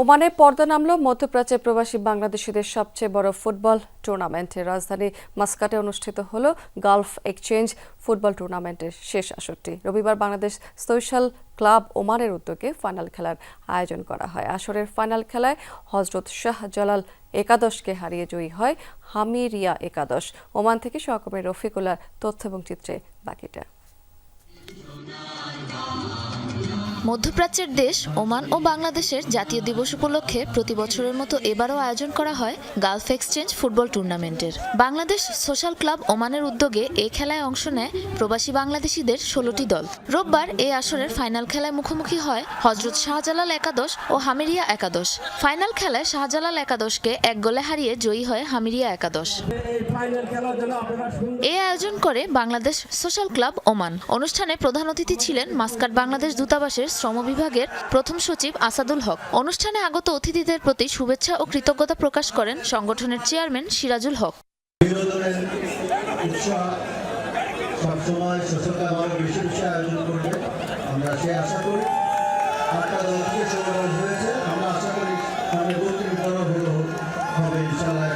ওমানে পর্দা নামল মধ্যপ্রাচ্যের প্রবাসী বাংলাদেশিদের সবচেয়ে বড় ফুটবল টুর্নামেন্টে। রাজধানী মাস্কাটে অনুষ্ঠিত হল গালফ এক্সচেঞ্জ ফুটবল টুর্নামেন্টের শেষ আসরটি। রবিবার বাংলাদেশ সোশ্যাল ক্লাব ওমানের উদ্যোগে ফাইনাল খেলার আয়োজন করা হয়। আসরের ফাইনাল খেলায় হজরত শাহ জালাল একাদশকে হারিয়ে জয়ী হয় হামিরিয়া একাদশ। ওমান থেকে সহকর্মী রফিকুল্লার তথ্য এবং চিত্রে বাকিটা। মধ্যপ্রাচ্যের দেশ, ওমান ও বাংলাদেশের জাতীয় দিবস উপলক্ষে প্রতি বছরের মতো এবারও আয়োজন করা হয় গালফ এক্সচেঞ্জ ফুটবল টুর্নামেন্টের। বাংলাদেশ সোশ্যাল ক্লাব ওমানের উদ্যোগে এ খেলায় অংশ নেয় প্রবাসী বাংলাদেশিদের ষোলোটি দল। রোববার এই আসরের ফাইনাল খেলায় মুখোমুখি হয় হজরত শাহজালাল একাদশ ও হামিরিয়া একাদশ। ফাইনাল খেলায় শাহজালাল একাদশকে এক গোলে হারিয়ে জয়ী হয় হামিরিয়া একাদশ। এ আয়োজন করে বাংলাদেশ সোশ্যাল ক্লাব ওমান। অনুষ্ঠানে প্রধান অতিথি ছিলেন মাস্কাট বাংলাদেশ দূতাবাসের শ্রম বিভাগের প্রথম সচিব আসাদুল হক। অনুষ্ঠানে আগত অতিথিদের প্রতি শুভেচ্ছা ও কৃতজ্ঞতা প্রকাশ করেন সংগঠনের চেয়ারম্যান সিরাজুল হক। সবসময় বেশি বেশি আয়োজন করবে। আমরা আশা করি। হয়েছে। আমরা আশা করি হবে ইনশাল্লাহ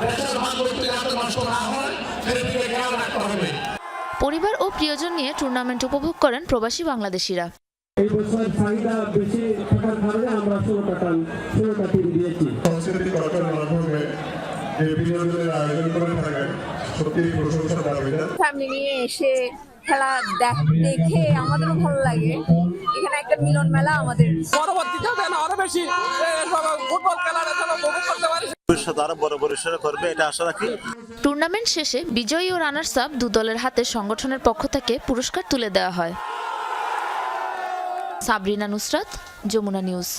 হবে দেশের ভাগ্যটি যাতে নষ্ট না হয় সেদিকে খেয়াল রাখতে হবে পরিবার ও প্রিয়জন নিয়ে টুর্নামেন্ট উপভোগ করেন প্রবাসী বাংলাদেশিরা। এই বছর চাহিদা বেশি থাকার কারণে আমরা ষোলোটা টান ষোলোটা টিম দিয়েছি। সাংস্কৃতিক কর্মের মাধ্যমে যে বিনোদনের আয়োজন করে থাকেন সত্যি প্রশংসা দাবি ফ্যামিলি নিয়ে এসে খেলা দেখ- আমাদেরও ভালো লাগে। এখানে একটা মিলন মেলা আমাদের। পরবর্তীতেও যেন আরও বেশি ফুটবল খেলাটা যেন উপভোগ করতে পারি ভবিষ্যৎ আরও বড় পরিসরে করবে, এটা আশা রাখি। টুর্নামেন্ট শেষে বিজয়ী ও রানার্স আপ দু দলের হাতে সংগঠনের পক্ষ থেকে পুরস্কার তুলে দেওয়া হয়। সাবরিনা নুসরাত, যমুনা নিউজ।